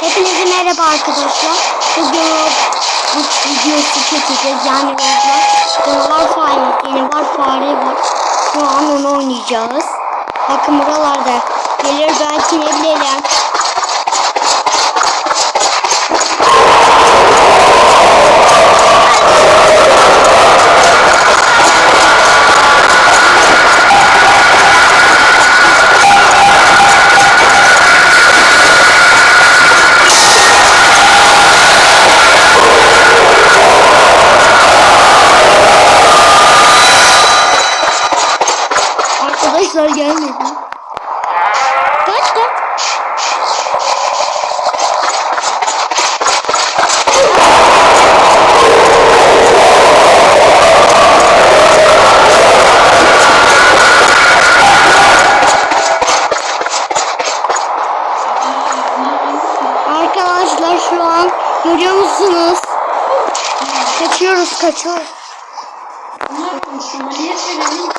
Hepinize merhaba arkadaşlar. Bugün Roblox videosu çekeceğiz. Yani Roblox canavar fare, yeni var fare var. Şu an onu oynayacağız. Bakın buralarda gelir belki ne bilelim. Arkadaşlar gelmedi. Kaç kaç. Arkadaşlar şu an görüyor musunuz? Kaçıyoruz kaçıyoruz. Bunlar konuşuyor. Niye söyledin?